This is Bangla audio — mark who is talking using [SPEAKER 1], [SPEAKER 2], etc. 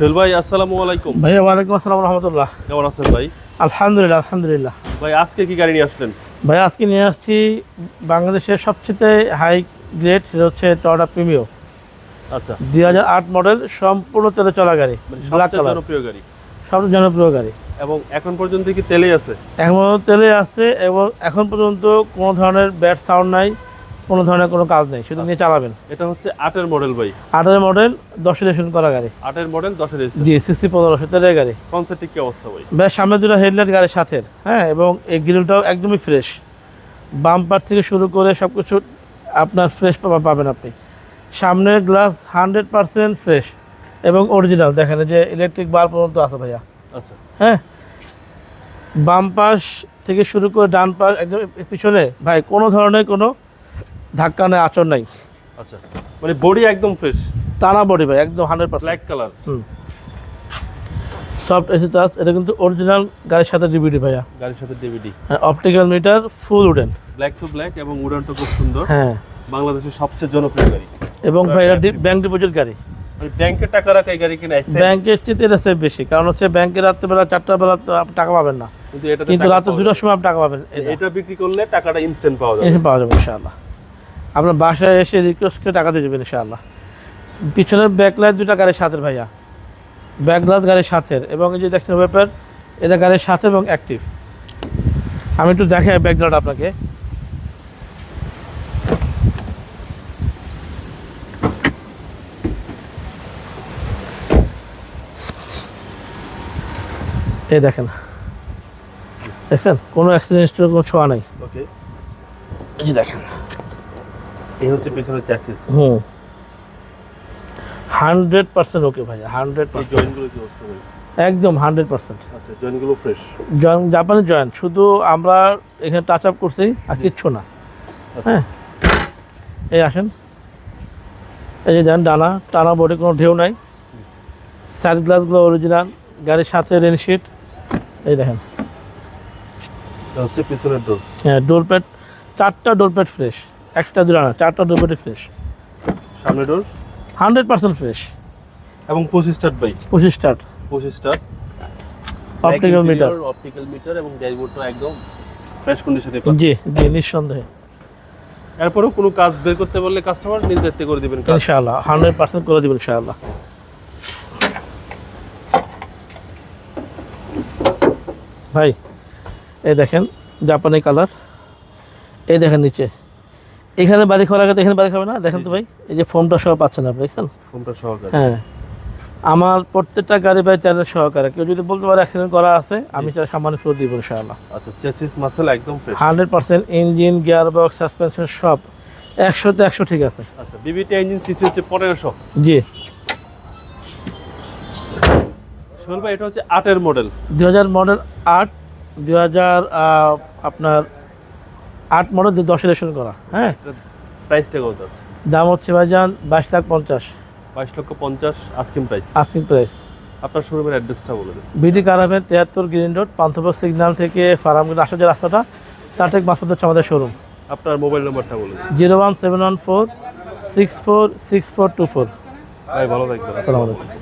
[SPEAKER 1] সোহেল ভাই আসসালামু আলাইকুম।
[SPEAKER 2] ভাইয়া ওয়ালাইকুম আসসালাম রহমতুল্লাহ।
[SPEAKER 1] কেমন আছেন ভাই?
[SPEAKER 2] আলহামদুলিল্লাহ আলহামদুলিল্লাহ।
[SPEAKER 1] ভাই আজকে কি গাড়ি নিয়ে আসলেন?
[SPEAKER 2] ভাই আজকে নিয়ে আসছি বাংলাদেশের সবচেয়ে হাই গ্রেড সেটা হচ্ছে টয়টা প্রিমিও
[SPEAKER 1] আচ্ছা।
[SPEAKER 2] দুই হাজার আট মডেল সম্পূর্ণ তেলে চলা গাড়ি
[SPEAKER 1] মানে
[SPEAKER 2] ব্ল্যাক কালার
[SPEAKER 1] জনপ্রিয় গাড়ি।
[SPEAKER 2] সবচেয়ে জনপ্রিয় গাড়ি।
[SPEAKER 1] এবং এখন পর্যন্ত কি তেলে আছে?
[SPEAKER 2] এখন পর্যন্ত তেলে আছে এবং এখন পর্যন্ত কোনো ধরনের ব্যাড সাউন্ড নাই। কোনো ধরনের কোনো কাজ নেই শুধু নিয়ে চালাবেন।
[SPEAKER 1] এটা হচ্ছে আটের মডেল ভাই।
[SPEAKER 2] আটের মডেল দশ রেশন করা গাড়ি।
[SPEAKER 1] আটের মডেল দশের রেজিস্টার
[SPEAKER 2] জি সিক্সটি পনেরোশো তেলের গাড়ি।
[SPEAKER 1] কনসেপ্টে কি অবস্থা ভাই?
[SPEAKER 2] বেশ সামনে দুটো হেডলাইট গাড়ির সাথে। হ্যাঁ এবং এই গ্রিলটাও একদমই ফ্রেশ বাম্পার থেকে শুরু করে সব কিছু আপনার ফ্রেশ পাবেন আপনি। সামনের গ্লাস হান্ড্রেড পারসেন্ট ফ্রেশ এবং অরিজিনাল দেখেন যে ইলেকট্রিক বার পর্যন্ত আছে ভাইয়া।
[SPEAKER 1] আচ্ছা।
[SPEAKER 2] হ্যাঁ? বাম পাশ থেকে শুরু করে ডান পাশ একদম পিছনে ভাই কোনো ধরনের কোনো ধাক্কা নেই আচর নাই।
[SPEAKER 1] আচ্ছা। মানে বডি একদম ফ্রেশ
[SPEAKER 2] টানা বডি ভাই একদম হান্ড্রেড পার্সেন্ট
[SPEAKER 1] ব্ল্যাক কালার
[SPEAKER 2] হুম। সফট এসি টাচ এটা কিন্তু অরিজিনাল গাড়ির সাথে ডিভিডি ভাইয়া।
[SPEAKER 1] গাড়ির সাথে ডিভিডি
[SPEAKER 2] হ্যাঁ optical meter full wooden
[SPEAKER 1] black to black এবং উড়ানটা খুব সুন্দর।
[SPEAKER 2] হ্যাঁ।
[SPEAKER 1] বাংলাদেশের সবচেয়ে জনপ্রিয় গাড়ি।
[SPEAKER 2] এবং ভাই এটা ব্যাংক ডিপোজিট গাড়ি।
[SPEAKER 1] মানে ব্যাংকে টাকা রাখা এই গাড়ি কিনা
[SPEAKER 2] ব্যাংকের চেয়ে এটা সেফ বেশি কারণ হচ্ছে ব্যাংকে রাত্রেবেলা চারটা বেলা তো আপনি টাকা পাবেন না।
[SPEAKER 1] কিন্তু
[SPEAKER 2] রাতে দুটোর সময় আপনি টাকা পাবেন। এটা
[SPEAKER 1] বিক্রি করলে টাকাটা ইনস্ট্যান্ট পাওয়া যাবে।
[SPEAKER 2] পাওয়া যাবে ইনশাআল্লাহ। আপনার বাসায় এসে রিকোয়েস্ট করে টাকা দিয়ে দেবেন ইনশাআল্লাহ। পিছনের ব্যাকলাইট দুটা গাড়ির সাথে ভাইয়া। ব্যাকলাইট গাড়ির সাথে এবং এই যে দেখছেন ব্যাপার, এটা গাড়ির সাথে এবং অ্যাক্টিভ আমি একটু দেখাই ব্যাকলাইট আপনাকে। এই দেখেন। দেখছেন? কোনো অ্যাক্সিডেন্ট কোনো ছোঁয়া নাই।
[SPEAKER 1] ওকে
[SPEAKER 2] এই দেখেন।
[SPEAKER 1] এই হচ্ছে পেছনের চ্যাসিস
[SPEAKER 2] হুম। হান্ড্রেড পার্সেন্ট ওকে ভাইয়া হান্ড্রেড পার্সেন্ট একদম হান্ড্রেড পার্সেন্ট
[SPEAKER 1] আচ্ছা জয়েন্টগুলো ফ্রেশ
[SPEAKER 2] জয়েন জাপানি শুধু আমরা এখানে টাচ আপ করছি আর কিচ্ছু না। হ্যাঁ। এই আসেন। এই যে যান ডানা টানা কোনো ঢেউ নাই। সাইড গ্লাসগুলো অরিজিনাল গাড়ির সাথে রেনশিট এই দেখেন।
[SPEAKER 1] হচ্ছে পিছনের ডোর
[SPEAKER 2] হ্যাঁ ডোর প্যাড চারটা ডোর প্যাড ফ্রেশ একটা দুটা না চারটা ডোর ফ্রেশ
[SPEAKER 1] সামনে ডোর
[SPEAKER 2] হান্ড্রেড পার্সেন্ট ফ্রেশ
[SPEAKER 1] এবং পঁচিশ স্টার্ট বাই
[SPEAKER 2] পঁচিশ স্টার্ট
[SPEAKER 1] পঁচিশ start
[SPEAKER 2] optical meter
[SPEAKER 1] optical meter এবং ড্যাশবোর্ডটা একদম ফ্রেশ কন্ডিশনে
[SPEAKER 2] জি জি নিঃসন্দেহে।
[SPEAKER 1] এরপরেও কোনো কাজ বের করতে বললে কাস্টমার নিজ দায়িত্বে করে দিবেন
[SPEAKER 2] ইনশাআল্লাহ হান্ড্রেড পার্সেন্ট করে দেবেন ইনশাআল্লাহ। ভাই এই দেখেন জাপানি কালার এই দেখেন নিচে। এখানে বাড়ি খাওয়ার আগে তো এখানে বাড়ি খাবে না? দেখেন তো ভাই এই যে ফোমটা সহ পাচ্ছেন আপনি দেখছেন?
[SPEAKER 1] ফোনটা সহকারে
[SPEAKER 2] হ্যাঁ। আমার প্রত্যেকটা গাড়ি ভাই চ্যালেঞ্জ সহকারে। কেউ যদি বলতে পারে অ্যাক্সিডেন্ট করা আছে আমি চাই সামান্য ফেরত দিব ইনশাআল্লাহ।
[SPEAKER 1] আচ্ছা চেসিস মাসেল একদম fresh
[SPEAKER 2] hundred percent engine gear box suspension সব একশোতে একশো ঠিক আছে।
[SPEAKER 1] আচ্ছা বিবিটি ইঞ্জিন সিসি হচ্ছে পনেরোশো।
[SPEAKER 2] জি।
[SPEAKER 1] সোহেল ভাই এটা হচ্ছে আটের মডেল
[SPEAKER 2] দুই হাজার মডেল আট দুই হাজার আপনার আট মডেল দশ রেশন করা হ্যাঁ?
[SPEAKER 1] প্রাইসটা কত আছে?
[SPEAKER 2] দাম হচ্ছে ভাইজান বাইশ লাখ পঞ্চাশ।
[SPEAKER 1] বাইশ লক্ষ পঞ্চাশ আস্কিং প্রাইস
[SPEAKER 2] আস্কিং প্রাইস
[SPEAKER 1] আপনার শোরুমের অ্যাড্রেসটা বলে দেন।
[SPEAKER 2] বিডি কারাভেন তিয়াত্তর গ্রিন রোড পান্থপথ সিগন্যাল থেকে ফার্মগঞ্জ আসা যে রাস্তাটা তার ঠিক মাসপথ হচ্ছে আমাদের শোরুম
[SPEAKER 1] আপনার মোবাইল নম্বরটা বলে দিন।
[SPEAKER 2] Zero one seven one four six four six four two four.
[SPEAKER 1] ভাই ভালো থাকবেন।
[SPEAKER 2] আসসালামু আলাইকুম।